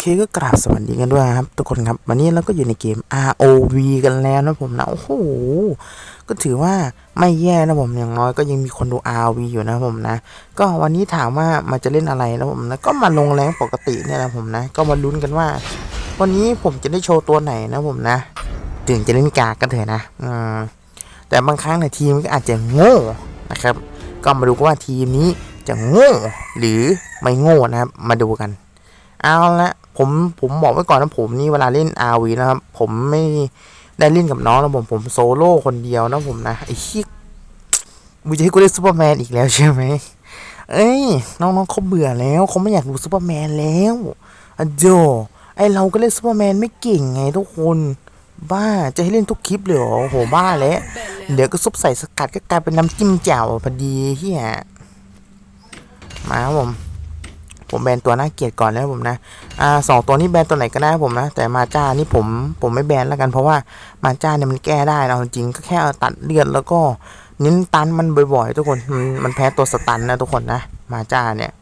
เคก็กราบสวัสดีกันด้วยครับ ทุกคนครับ วันนี้เราก็อยู่ในเกม ROV กันแล้วนะผมนะโอ้โหก็ถือว่าไม่แย่นะผมอย่างน้อยก็ยังมีคนดู ROV อยู่นะผมนะ ก็วันนี้ถามว่ามันจะเล่นอะไรนะผมนะก็มาลงแรงปกติเนี่ยนะผมนะ ก็มาลุ้นกันว่า วันนี้ผมจะได้โชว์ตัวไหนนะผมนะถึงจะเล่นกากกันเถอะนะอืมแต่บางครั้งในทีมก็อาจจะโง่นะครับ ก็มาดูว่าทีมนี้จะโง่หรือไม่โง่นะครับมาดูกัน เอาละผมผมบอกไว้ก่อนนะผมนี่เวลาเล่น RV นะครับ ผมไม่ได้เล่นกับน้องนะผมผมโซโล่คนเดียวนะผมนะไอ้ชิมึงจะให้กูเล่นซูเปอร์แมนอีกแล้วใช่ไหมเอ้ยน้องๆเขาเบื่อแล้วเขาไม่อยากดูซูเปอร์แมนแล้วอะโจไอเราก็เล่นซูเปอร์แมนไม่เก่งไงทุกคนบ้าจะให้เล่นทุกคลิปเลยเหรอโหบ้าแล้วเดี๋ยวก็ซุปใส่สกัดก็กลายเป็นน้ำจิ้มแจ่วพอดีเฮียมาครับผม ผมแบนตัวน่าเกลียดก่อนนะผมนะอ่าสองตัวนี้แบนตัวไหนก็ได้ผมนะ แต่มาจ้านี่ผมผมไม่แบนแล้วกัน เพราะว่ามาจ้าเนี่ยมันแก้ได้นะเอาจริงก็แค่ตัดเลือดแล้วก็เน้นตันมันบ่อยๆ ทุกคนมันมันแพ้ตัวสตันนะทุกคนนะมาจ้าเนี่ย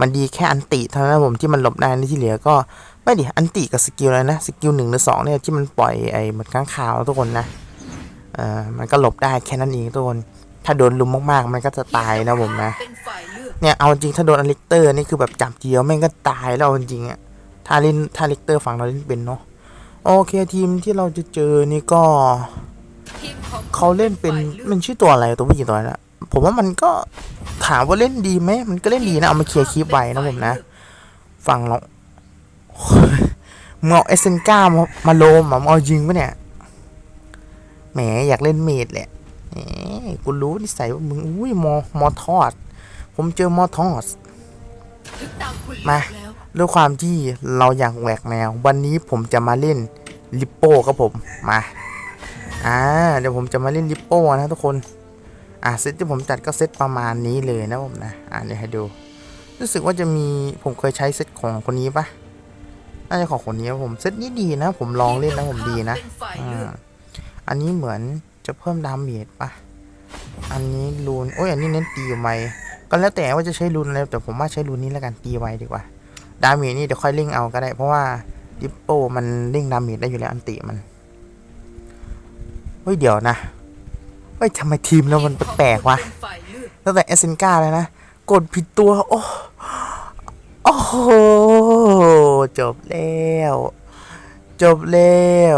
มันดีแค่อันติเท่านั้นผมที่มันหลบได้ในที่เหลือก็ไม่ดิอันติกับสกิลอะไรนะสกิลหนึ่งหรือสองเนี่ยที่มันปล่อยไอ้เหมือนข้างขาวทุกคนนะเอ่อมันก็หลบได้แค่นั้นเองทุกคนถ้าโดนลุมมากๆ มันก็จะตายนะผมนะ เนี่ยเอาจริงถ้าโดนอลิกเตอร์นี่คือแบบจับเดียวแม่งก็ตายแล้วเอาจริงอะถ้าเล่นถ้าอลิกเตอร์ฝั่งเราเล่นเป็นเนาะโอเคทีมที่เราจะเจอนี่ก็เขาเล่นเป็นมันชื่อตัวอะไรตัวผู้หญิงตัวนั้นอะผมว่ามันก็ถามว่าเล่นดีไหมมันก็เล่นดีนะเอามาเคลียร์คลิปไว้นะผมนะฝั่งเรามึงเอาเอเซนก้ามาโลมอะมึงเอาจริงปะเนี่ยแหมอยากเล่นเมดแหละกูรู้นิสัยว่ามึงอุ้ยมอมอทอด ผมเจอมอทอดถึงตามคุณมาเลือกแล้วด้วยความที่เราอยากแหวกแนว วันนี้ผมจะมาเล่นลิปโป้ครับผมมาอ่าเดี๋ยวผมจะมาเล่นลิปโป้นะทุกคนอ่าเซตที่ผมจัดก็เซตประมาณนี้เลยนะผมนะอ่าเดี๋ยวให้ดู รู้สึกว่าจะมีผมเคยใช้เซตของคนนี้ปะน่าจะของคนนี้ครับผมเซตนี้ดีนะ ผมลองเล่นนะผมดีนะเป็นฝ่ายอ่เลือกาอันนี้เหมือนจะเพิ่มดาเมจปะอันนี้รูนโอ้ยอันนี้เน้นตีไ็แล้วแต่ว่าจะใช้รูนอะไรแต่ผมว่าใช้รูนนี้แล้วกันตีไวดีกว่า ดาเมจนี่เดี๋ยวค่อยเร่งเอาก็ได้ เพราะว่าดิปโป้มันเร่งดาเมจได้อยู่แล้วอันติมันเฮ้ยเดี๋ยวนะเฮ้ยทำไมทีมเรามันแปลกวะตั้งแต่เอสเซนกาเลยนะ กดผิดตัว โอ้โอ้โหจบแล้ว จบแล้ว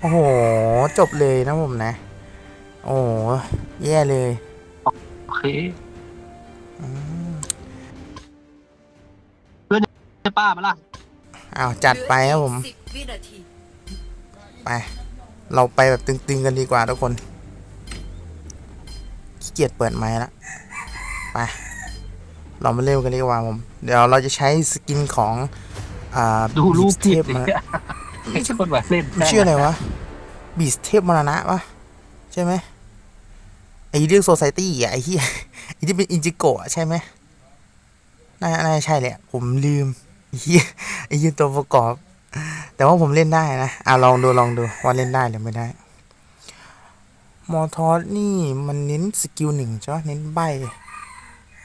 โอ้โห จบเลยนะผมนะ โอ้โหแย่เลยโอเคเพื่อนจะป้ามาล่ะอ้าวจัดไปครับผมเหลืออีกสิบวินาทีไป เราไปแบบตึงๆกันดีกว่าทุกคนขี้เกียจเปิดไม้ละไป เรามาเร็วกันดีกว่าผม เดี๋ยวเราจะใช้สกินของ อ่าดูรูปเทผิดพเลมาย ไม่ใช่คนแบบเล่นมันชื่ออะไรวะบีสเทพมรณะวะใช่ไหมไอ้เรื่องโซไซตี้อะไอ้ที่ไอ้ที่เป็นอินจิโกะใช่ไหมน่าน่าจะใช่แหละ ผมลืมไอ้เหี้ยไอ้เหี้ยตัวประกอบ แต่ว่าผมเล่นได้นะอะลองดูลองดูว่าเล่นได้หรือไม่ได้ มอทอสนี่มันเน้นสกิลหนึ่งใช่ไหมเน้นใบ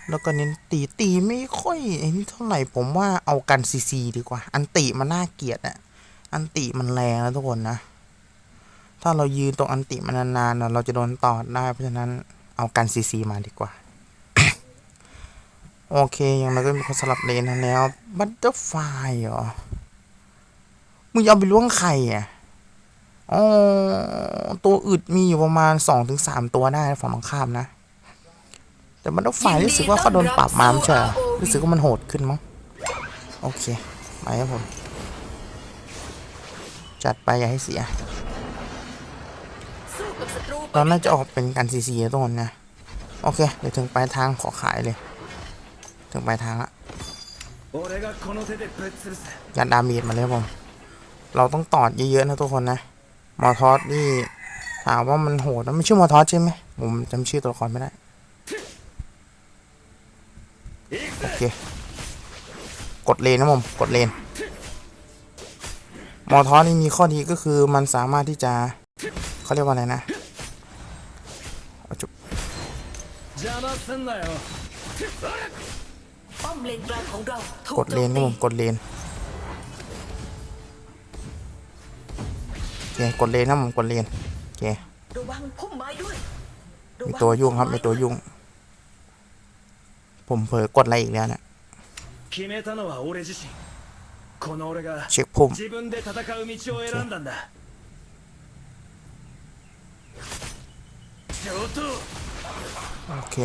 แล้วก็เน้นตีตีไม่ค่อยไอ้นี่เท่าไหร่ผมว่าเอากันซีซีดีกว่า อันติมันน่าเกลียดอะ อันติมันแรงนะทุกคนนะ ถ้าเรายืนตรงอันติมันนานๆเราจะโดนตอดได้ เพราะฉะนั้นเอากันซีซีมาดีกว่า โอเค อย่างไรก็มีคนสลับเลนนั้นแล้ว บัตเตอร์ไฟเหรอ มึงเอาไปล้วงไข่อะอ๋อตัวอึดมีอยู่ประมาณสองถึงสามตัวได้ฝั่งตรงข้ามนะ แต่บัตเตอร์ไฟรู้สึกว่าเขาโดนปรับมาไม่ใช่เหรอรู้สึกว่ามันโหดขึ้นมั้ง โอเค ไปครับผม จัดไปอย่าให้เสีย เราน่าจะออกเป็นการซีซีทุกคนนะ โอเค เดี๋ยวถึงปลายทางขอขายเลย ถึงปลายทางละยัดดามีดมาเลยผม เราต้องตอดเยอะๆนะทุกคนนะ มอทอสนี่ถามว่ามันโหดมันชื่อมอทอสใช่ไหมผมจำชื่อตัวละครไม่ได้ โอเค กดเลนนะผม กดเลน มอทอนี่มีข้อดีก็คือมันสามารถที่จะเขาเรียกว่าอะไรนะจุบกดเลนครับผมกดเลนโอเคกดเลนนะผมกดเลนโอเคมีตัวยุ่งครับมีตัวยุ่ง ผมเผลอกดอะไรอีกแล้วนะเช็ค ผมโอเค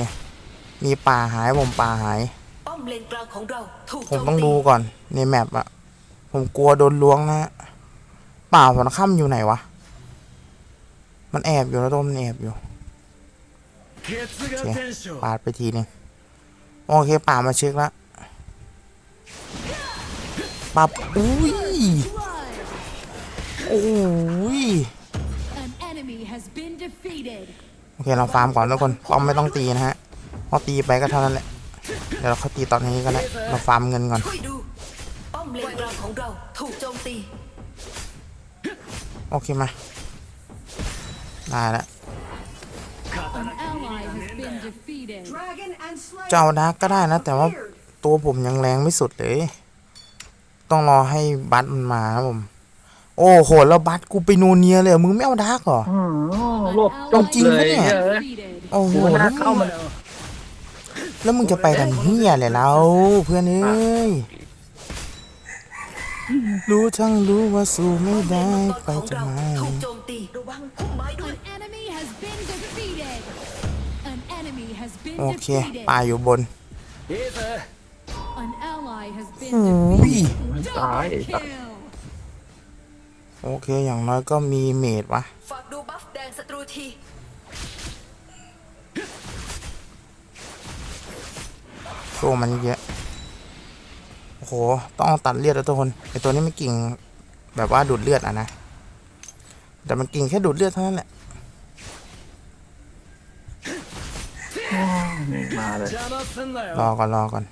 มีป่าหายผมป่าหาย ผมต้องดูก่อนในแมปอะผมกลัวโดนล้วงนะป่าผลค่ำอยู่ไหนวะ มันแอบอยู่นะต้มมันแอบอยู่โอเคปาดไปทีนึงโอเคป่ามาเช็คแล้ว ปับอุ้ยโอ้ย An enemy has been defeated. โอเคเราฟาร์มก่อนทุกคนป้อมไม่ต้องตีนะฮะเพราะตีไปก็เท่านั้นแหละเดี๋ยวเราเขาตีตอนนี้ก็ได้เราฟาร์มเงินก่อนช่วยดูป้อมเลนกลางของเราถูกโจมตีโอเคมาได้แล้ว An ally has been defeated. จะเอาดาร์กก็ได้นะ แต่ว่าตัวผมยังแรงไม่สุดเลย ต้องรอให้บัสมันมาครับผม โอ้โหแล้วบัสกูไปโนเนียเลยมึงไม่เอาดาร์กเหรออหลบจบจริงเลปะเนี่ยโอ้โหแล้น่าวเข้ามาเลยแล้วมึงจะไปทำเฮียอะไรแล้เพื่อนเอ้ยรู้ทั้งรู้ว่าสู้ไม่ได้ไปจะมาโอเคไปอยู่บน อืยตายโอเคอย่างน้อยก็มีเมดวะโชว์มันเยอะโอ้โห ต้องตัดเลือดแล้วทุกคนไอตัวนี้ไม่กิ่งแบบว่าดูดเลือดอะนะ แต่มันกิ่งแค่ดูดเลือดเท่านั้นแหละมาเลยรอก่อนรอก่อน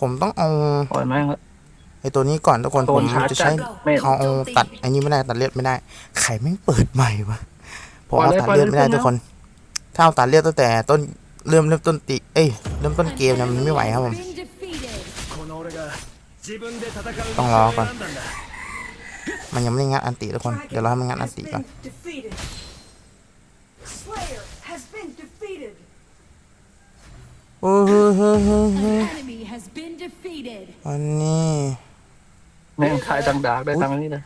ผมต้องเอา ปล่อยแม่งละ ไอตัวนี้ก่อนทุกคน โด ผ น ม ชาร์จ จะใช้ จัดไม่ เอาเอาตัดไอ้นี้ไม่ได้ตัดเลือดไม่ได้ ไข่ไม่งเปิดใหม่วะผมเอา ปล่อยเลย ตัดเลือดไม่ได้ ปล่อยเลย ทุกคน ถ้าเอาตัดเลือดตั้งแต่ต้นเริ่มเริ่มต้นติเอ้ยเริ่มต้นเกมเนี่ยมันไม่ไหวครับผม Been defeated. この俺が自分で戦う道をต้องรอก่อน 選んだんだ มันยังไม่ได้งัดอันติทุกคน เดี๋ยวเราให้มันงัดอันติก่อน defeated. Slayer โอ้เฮ้ยเฮ้ยเฮ้ยเฮ้ย An enemy has been defeated. อันนี้ แม่งทายดังดากได้ทางนี้เลย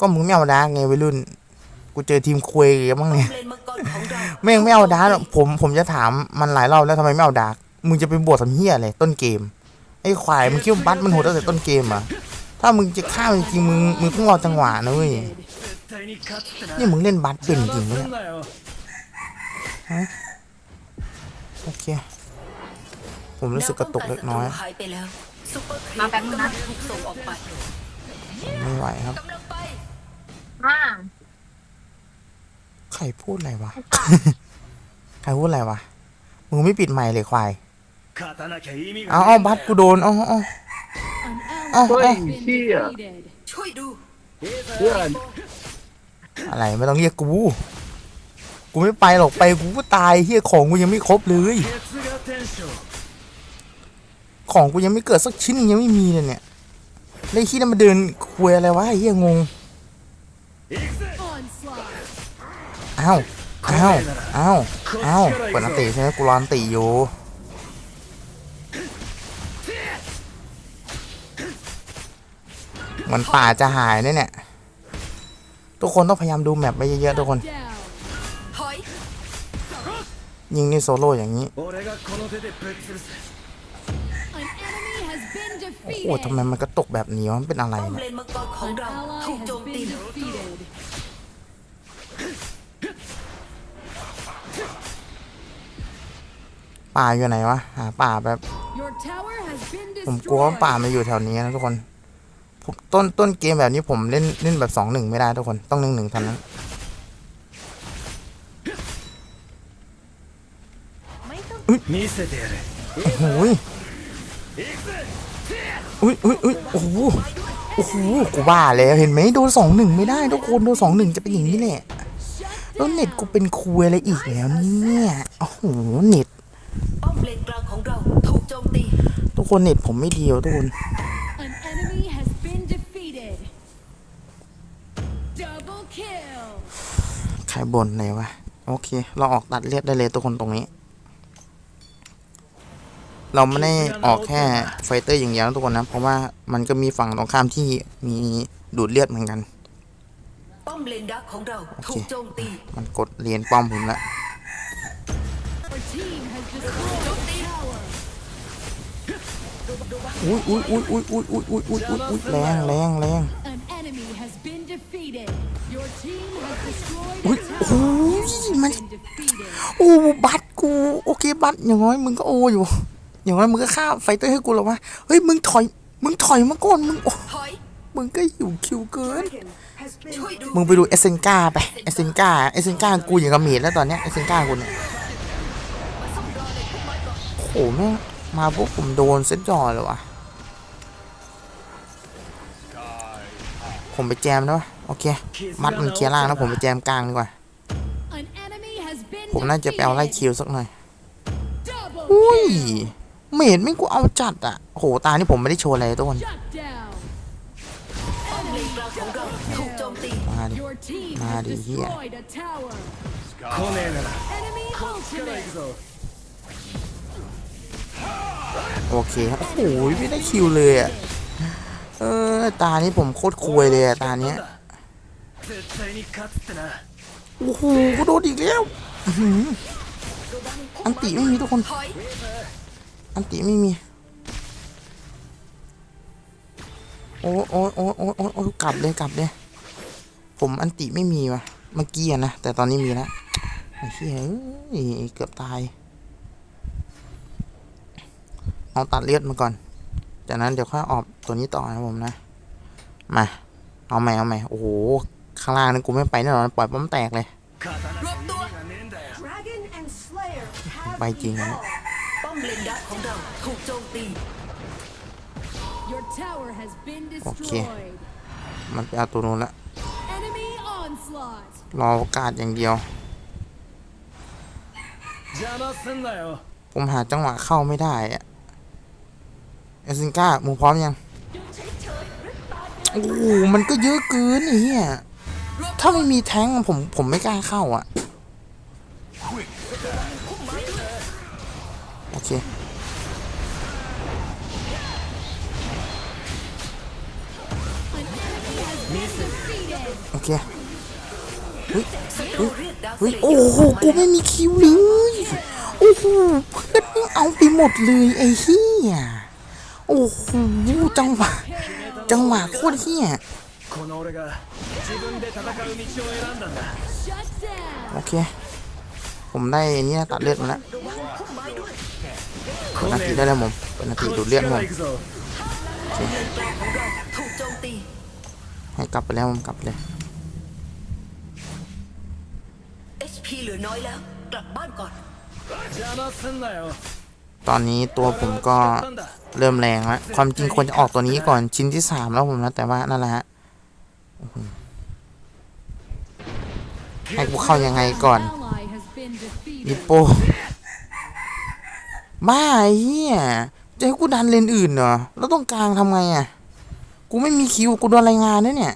ก็มึงไม่เอาดาร์กไงวัยรุ่น กูเจอทีมคุยกันบ้าง ป้อ เนี่ย มเลนมังกรของเรา แม่งไม่เอาดาร์กหรอกผมผมจะถามมันหลายรอบแล้วทำไมไม่เอาดาร์กมึงจะไปบวชทำเฮียอะไรต้นเกม ไอ้ควายมึงคิดว่าบัตมันโหดตั้งแต่ต้นเกมเหรอ่ะ ถ้ามึงจะฆ่ามันจริงๆมึงมึงต้องรอจังหวะนะเว้ย 絶対に勝つってな นี่มึงเล่นบัตเป็นจ 邪 ริง 魔 ๆ す เนี่ย んなよ โอเค ผมรู้สึกกระตุกเล็กน้อย แวป้งศัตรูหายไปแล้วซุปเปอร์ครีปกำลังถูกส่งออกไป ไม่ไหวครับ กำลังไป ใครพูดอะไรวะ ใครพูดอะไรวะ มึงไม่ปิดไมค์เลยควาย 勝たなきゃ意味 เอา が เอา ねえん บั だ ตกูโดนเอาเอา An Oh, ally oh. has been defeated. ช่วยดู いいぜ เพื่อน อะไรไม่ต้องเรียกกู กูไม่ไปหรอกไปกูก็ตายเฮียของกูยังไม่ครบเลย ของกูยังไม่เกิดสักชิ้นยังไม่มีเลยเนี่ยแล้วที่นั่นมาเดินคุยอะไรวะเฮียงงอ้าวอ้าวอ้าวอ้าวเปิดนตีใช่ไหมกูรอนตีอยู่มันป่าจะหายเนี่ยเนี่ยทุกคนต้องพยายามดูแมปไปเยอะๆทุกคน ยิงนี่โซโล่อย่างนี้โอ้ทำไมมันกระตกแบบนี้มันเป็นอะไรนะป่าอยู่ไหนวะหาป่าแบบ ผมกลัวว่าป่ามาอยู่แถวนี้นะทุกคนต้นต้นเกมแบบนี้ผมเล่นเล่นแบบสองหนึ่งไม่ได้ทุกคนต้องหนึ่งหนึ่งเท่านั้น โอ้ยหอุ้ยอุ้ยอุ้ยโอ้โหโอ้โหกูว่าแล้วเห็นไหมโดนสองหนึ่งไม่ได้ทุกคนโดนสองหนึ่งจะเป็นอย่างนี้แหละแล้วเน็ตกูเป็นครัวอะไรอีกแล้วเนี่ยโอ้โหเน็ตทุกคนเน็ตผมไม่ดีวะทุกคนใครบ่นเลยวะโอเค เราออกตัดเลือดได้เลยทุกคนตรงนี้ เราไม่ได้ออกแค่ไฟเตอร์อย่างเดียวนะทุกคนนะ เพราะว่ามันก็มีฝั่งตรงข้ามที่มีดูดเลือดเหมือนกันป้อมเลนดักของเราถูกโจมตีมันกดเหรียญป้อมผมละ Our team has destroyed a tower. อุ้ยอุ้ยอุ้ยอุ้ยอุ้ยอุ้ยอุ้ยอุ้ยอุ้ยอุ้ยแรงแรงแรง An enemy has been defeated. Your team has destroyed a Ui, tower. ui, You mà- have been defeated. โอ้บัตรกู โอเค บัตรอย่างน้อยมึงก็โออยู่ อย่างน้อยมึงก็ฆ่าไฟเตอร์ให้กูแล้ววะเฮ้ยมึงถอยมึงถอยมาก่อนมึงโอ้ยมึงก็หิวคิวเกิน มึงไปดูเอเซนกาไปเอเซนกาเอเซนกากูอย่างกับเมดแล้วตอนเนี้ยเอเซนกากูเนี่ยโอ้โหแม่มาปุ๊บผมโดนเซ็ตจอเลยวะผมไปแจมนะวะโอเค มัดมันเคลียร์ล่างแล้วผมไปแจมกลางดีกว่า ผมน่าจะไปเอาไล่คิวสักหน่อย อุ้ย ไม่เห็นไม่กูเอาจัดอะโหตานี่ผมไม่ได้โชว์อะไรทุกคนมาดิมาดิเฮียโอเคครับโอ้ยไม่ได้คิวเลยอะเออตานี่ผมโคตรคุยเลยอะตาเนี้ยโอ้โหก็โดนอีกแล้วอันตีไม่มีทุกคน อันติไม่มี โอ้โอ้โอ้โอ้โอ้กลับเลยกลับเลย ผมอันติไม่มีวะเมื่อกี้นะ แต่ตอนนี้มีแล้วไอ้เหี้ยเกือบตาย เอาตัดเลือดมาก่อน จากนั้นเดี๋ยวค่อยออกตัวนี้ต่อนะผมนะ มา เอาใหม่เอาใหม่โอ้โห ข้างล่างนี่กูไม่ไปแน่นอนปล่อยป้อมแตกเลย ไปจริงนะ ของเราถูกโจมตี Your tower has been Okay. destroyed. มันไปเอาตัวนู้นละ Enemy onslaught. รอโอกาสอย่างเดียว 邪魔すんなよ ผมหาจังหวะเข้าไม่ได้อะเอซินก้ามึงพร้อมยัง โอ้โห มันก็เยอะเกินไอ้เหี้ย ถ้าไม่มีแท้งค์ผมผมไม่กล้าเข้าอ่ะ โอเค โอเคเฮ้ยเฮ้ยเฮ้ยโอ้โหกูไม่มีคิวเลยโอ้โหเพื่อนึงเอาไปหมดเลยไอ้เฮียโอ้โหจังหวะจังหวะโคตรเฮียโอเค ผมได้เนี่ยตัดเลือดมาแล้วเปิดนาทีได้แล้วผมเปิดนาทีดูดเลือดผมโอเค ให้กลับไปแล้วผมกลับเลย HP เหลือน้อยแล้วกลับบ้านก่อนตอนนี้ตัวผมก็เริ่มแรงแล้วความจริงควรจะออกตัวนี้ก่อนชิ้นที่สามแล้วผมนะแต่ว่านั่นแหละฮะให้กูเข้ายังไงก่อนลิปโป้บ้าเฮียจะให้กูดันเลนอื่นเหรอ แล้วต้องกลางทำไงอะ กูไม่มีคิว กูโดนรายงานด้วยเนี่ย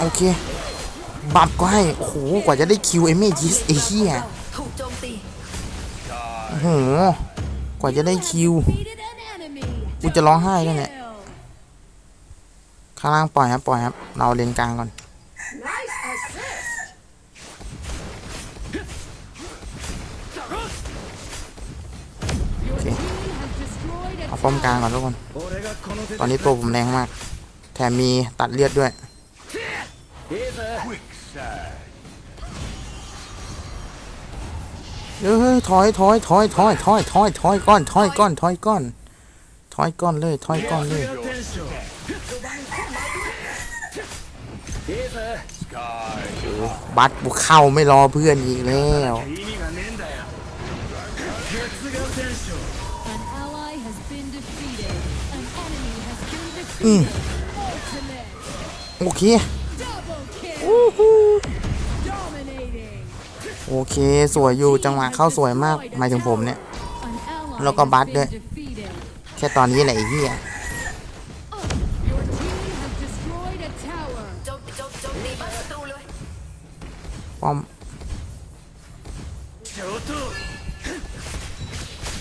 โอเค บัฟก็ให้ โอ้โห กว่าจะได้คิวเอเมจิสไอ้เหี้ยโอ้โห กว่าจะได้คิว กูจะร้องไห้ด้วเนี่ย ข้างล่างปล่อยครับ ปล่อยครับ เราเลนกลางก่อน เอาป้อมกลางก่อนทุกคน ตอนนี้ตัวผมแรงมาก แถมมีตัดเลือดด้วย เฮ้ยถอยถอยถอยถอยถอยถอยถอยก้อนถอยก้อนถอยก้อนถอยก้อนเลยถอยก้อนเลยบัตบุเข้าไม่รอเพื่อนอีกแล้ว An ally has been defeated. An enemy has been defeated. Ultimate. โอเค Double kill. อู้หู Dominating. โอเค สวยอยู่จังหวะเข้าสวยมากหมายถึงผมเนี่ย An ally Lo con has bát been đấy. defeated. แค่ตอนนี้แหละไอ้เหี้ย Your team has destroyed a tower. โจมโจมโจมตีบ้านศัตรูเลย ป้อม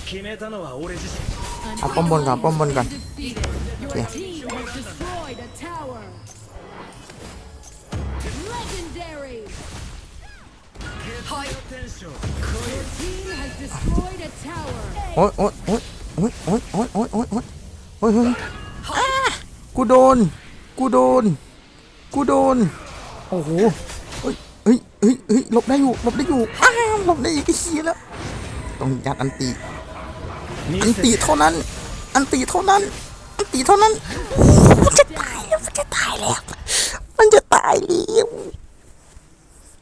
決めたのは俺自身 An เอาป้อมบนก่อน ally ป้อมบน has ก่อน been defeated. Your Yeah. team has destroyed a tower. Legendary. ถอย テンション Your team has destroyed a tower. โอ๊ยโอ๊ยโอ๊ยโอ๊ยโอ๊ยโอ๊ยโอ๊ยโอ๊ยโอ๊ยโอ๊ยโอ๊ยอ้ากูโดน กูโดน กูโดน โอ้โหเฮ้ยเฮ้ยเฮ้ยเฮ้ยหลบได้อยู่ หลบได้อยู่ อ้าวหลบได้อีกไอ้เหี้ยแล้ว ต้องยัดอันตี อันตีเท่านั้น อันตีเท่านั้น อันตีเท่านั้น มันจะตายแล้ว มันจะตายแล้ว มันจะตายแล้ว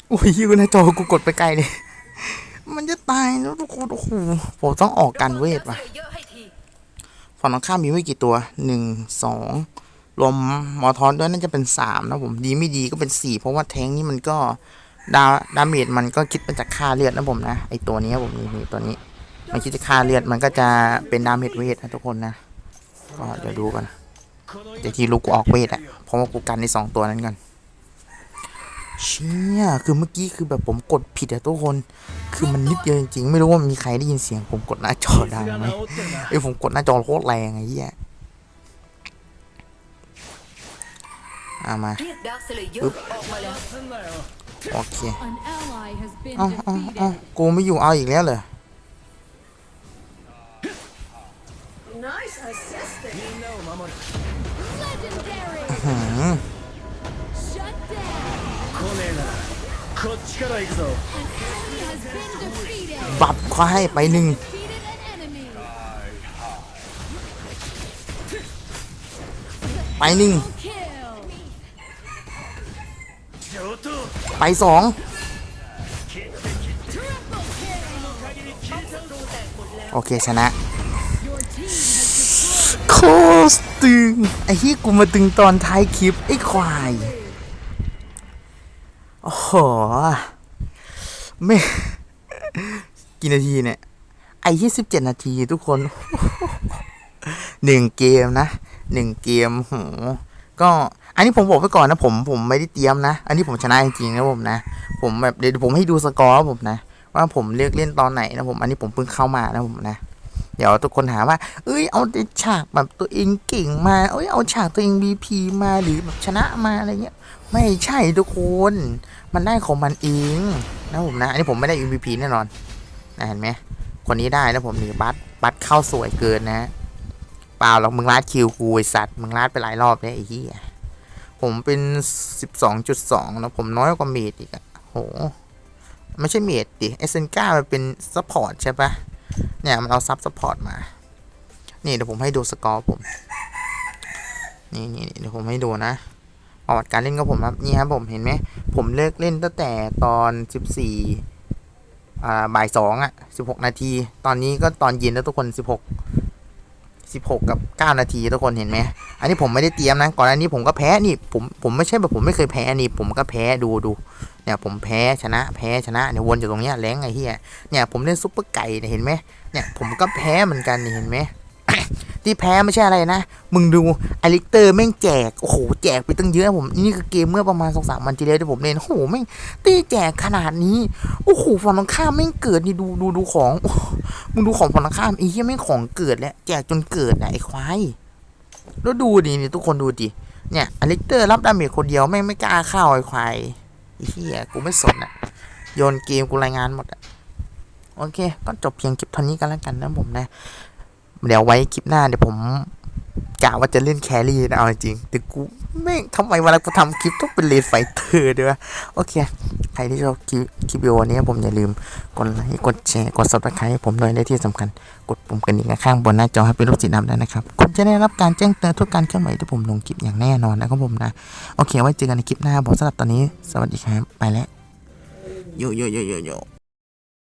โอ้ยยูน้าจอกูกดไปไกลเลย มันจะตายแล้วทุกคนโอ้โหผมต้องออกการเวทว่ะเยอะให้ทีฝั่งตรงข้ามมีไม่กี่ตัวหนึ่งสองรวมมอทอนด้วยน่าจะเป็นสามนะผมดีไม่ดีก็เป็นสี่เพราะว่าแทงนี่มันก็ดาดาเมจมันก็คิดมาจากค่าเลือดนะผมนะไอตัวนี้ผมนี่ตัวนี้ มัคิดจะค่าเลือดมันก็จะเป็นน้ำเมจเวทนะทุกคนนะก็เดี๋ยวดูกันเดี๋ยวทีลูกกูออกเวทอะเพราะว่ากูกันในสองตัวนั้นกันเชี่ยคือเมื่อกี้คือแบบผมกดผิดอะทุกคน คือมันนิดเดียวจริงๆ ไม่รู้ว่ามีใครได้ยินเสียงผมกดหน้าจอดังไหมไอ้ผมกดหน้าจอโคตรแรงไอ้เหี้ยอามาปึ๊บโอเค เอาเอาเอากูไม่อยู่เอาอีกแล้วเหรอ Nice assisting. You know, Mama. Legendary. Shut down. Konena. บับควายไปหนึ่งไปหนึ่งไปสองโอเคชนะ คตรตึง ไอ้ที่กูมาตึงตอนท้ายคลิป ไอ้ควาย โอ้โห ไม่ กี่นาทีเนี่ย ไอ้ยี่สิบเจ็ดนาทีทุกคน หนึ่งเกมนะ หนึ่งเกมโหก็อันนี้ผมบอกไปก่อนนะผมผมไม่ได้เตรียมนะ อันนี้ผมชนะจริงๆนะผมนะ ผมแบบเดี๋ยวผมให้ดูสกอร์ผมนะ ว่าผมเลือกเล่นตอนไหนนะผม อันนี้ผมเพิ่งเข้ามานะผมนะ เดี๋ยวทุกคนหาว่า เอ้ย เอาแต่ฉากแบบตัวเองเก่งมา เอ้ย เอาฉากตัวเอง BP มาหรือแบบชนะมาอะไรเงี้ย ไม่ใช่ทุกคน มันได้ของมันเองนะผมนะ อันนี้ผมไม่ได้ MVP แน่นอนนะเห็นไหม คนนี้ได้นะผมนี่บัตบัตเข้าสวยเกินนะเปล่าหรอกมึงลาดคิวกูไอสัตว์มึงลาดไปหลายรอบเลยไอ้เหี้ยผมเป็น 12.2 แล้วผมน้อยกว่าเมดอีกอะโห ไม่ใช่เมดดิเอเซนก้ามันเป็นซัพพอร์ตใช่ปะ เนี่ยมันเอาซับซัพพอร์ตมา นี่เดี๋ยวผมให้ดูสกอร์ผม นี่นี่เดี๋ยวผมให้ดูนะประวัติการเล่นของผมครับนี่ครับผมเห็นไหมผมเลิกเล่นตั้งแต่ตอนสิบสี่อ่าบ่ายสองอะสิบหกนาที ตอนนี้ก็ตอนเย็นแล้วทุกคนสิบหก สิบหกกับเก้านาทีทุกคนเห็นไหมอันนี้ผมไม่ได้เตรียมนะก่อนอันนี้ผมก็แพ้นี่ผมผมไม่ใช่แบบผมไม่เคยแพ้นี่ผมก็แพ้ดูดูเนี่ยผมแพ้ชนะแพ้ชนะเนี่ยวนอยู่ตรงเนี้ยแรงไอ้เหี้ยเนี่ยผมเล่นซุปเปอร์ไก่เนี่ยเห็นไหมเนี่ยผมก็แพ้เหมือนกันนี่เห็นไหม ที่แพ้ไม่ใช่อะไรนะ มึงดูอลิกเตอร์แม่งแจก โอ้โห แจกไปตั้งเยอะผม นี่คือเกมเมื่อประมาณสองสามวันที่แล้วที่ผมเล่น โอ้โห แม่งตีแจกขนาดนี้ โอ้โห ฝั่งตรงข้ามแม่งเกิดนี่ดูดูดูของโอ้มึงดูของฝั่งตรงข้ามไอ้เหี้ยแม่งของเกิดแล้ว แจกจนเกิดอะไอ้ควาย แล้วดูดินี่ทุกคนดูดิ เนี่ยอลิกเตอร์รับดาเมจคนเดียวแม่งไม่กล้าเข้าไอ้ควายไอ้เหี้ย กูไม่สนอะโยนเกมกูรายงานหมดอะโอเค ก็จบเพียงคลิปเท่านี้กันแล้วกันนะผมนะ เดี๋ยวไว้คลิปหน้าเดี๋ยวผมกะว่าจะเล่นแครี่นะเอาจริงแต่กูไม่งทำไมเวลากูทำคลิปต้องเป็นเลนไฟเตอร์ด้วยวะโอเค ใครที่ชอบคลิปคลิปวิดีโอนี้ผมอย่าลืมกดไลค์กดแชร์กด subscribe ให้ผมด้วยและที่สำคัญ กดปุ่มกระดิ่งข้างบนหน้าจอให้เป็นรูปสีดำด้วยนะครับ คุณจะได้รับการแจ้งเตือนทุกการเคลื่อนไหวที่ผมลงคลิปอย่างแน่นอนนะครับผมนะโอเคไว้เจอกันในคลิปหน้าผมสำหรับตอนนี้ สวัสดีครับไปแล้วโยโยโยโยโย